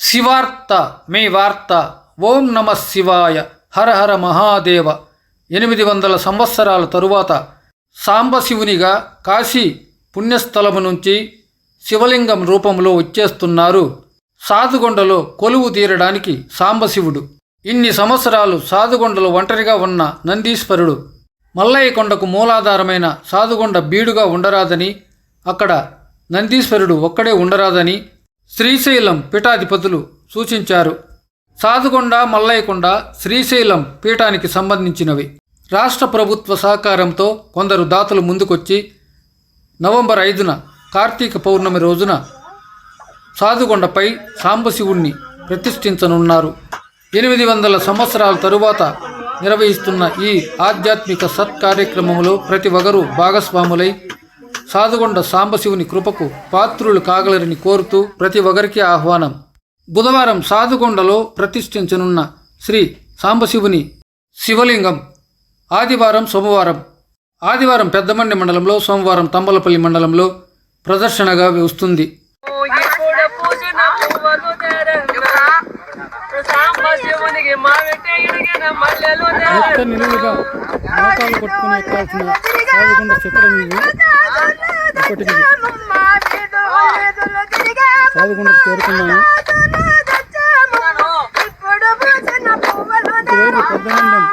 శివార్త మీ వార్త ఓం నమ శివాయ హర హర మహాదేవ. ఎనిమిది వందల సంవత్సరాల తరువాత సాంబశివునిగా కాశీ పుణ్యస్థలము నుంచి శివలింగం రూపంలో వచ్చేస్తున్నారు సాధుగొండలో కొలువు తీరడానికి సాంబశివుడు. ఇన్ని సంవత్సరాలు సాధుగొండలో ఒంటరిగా ఉన్న నందీశ్వరుడు మల్లయ్య కొండకు మూలాధారమైన సాధుగొండ బీడుగా ఉండరాదని అక్కడ నందీశ్వరుడు ఒక్కడే ఉండరాదని శ్రీశైలం పీఠాధిపతులు సూచించారు. సాధుగొండ మల్లయ్యకొండ శ్రీశైలం పీఠానికి సంబంధించినవి. రాష్ట్ర ప్రభుత్వ సహకారంతో కొందరు దాతలు ముందుకొచ్చి నవంబర్ ఐదున కార్తీక పౌర్ణమి రోజున సాధుగొండపై సాంబశివుణ్ణి ప్రతిష్ఠించనున్నారు. ఎనిమిది వందల సంవత్సరాల తరువాత నిర్వహిస్తున్న ఈ ఆధ్యాత్మిక సత్కార్యక్రమంలో ప్రతి ఒక్కరూ భాగస్వాములై సాధుగొండ సాంబశివుని కృపకు పాత్రులు కాగలరని కోరుతూ ప్రతి ఒక్కరికి ఆహ్వానం. బుధవారం సాధుగొండలో ప్రతిష్ఠించనున్న శ్రీ సాంబశివుని శివలింగం ఆదివారం సోమవారం ఆదివారం పెద్దమండి మండలంలో సోమవారం తంబలపల్లి మండలంలో ప్రదర్శనగా వస్తుంది. నిలువుగా. మోకాలు కొట్టుకుని ఎక్కాల్సిన సాగుకుండా చిత్రం ఇది. ఇప్పటికి సాగుకుండకు చేరుకున్నాము ఇటువైపు పెద్దమండం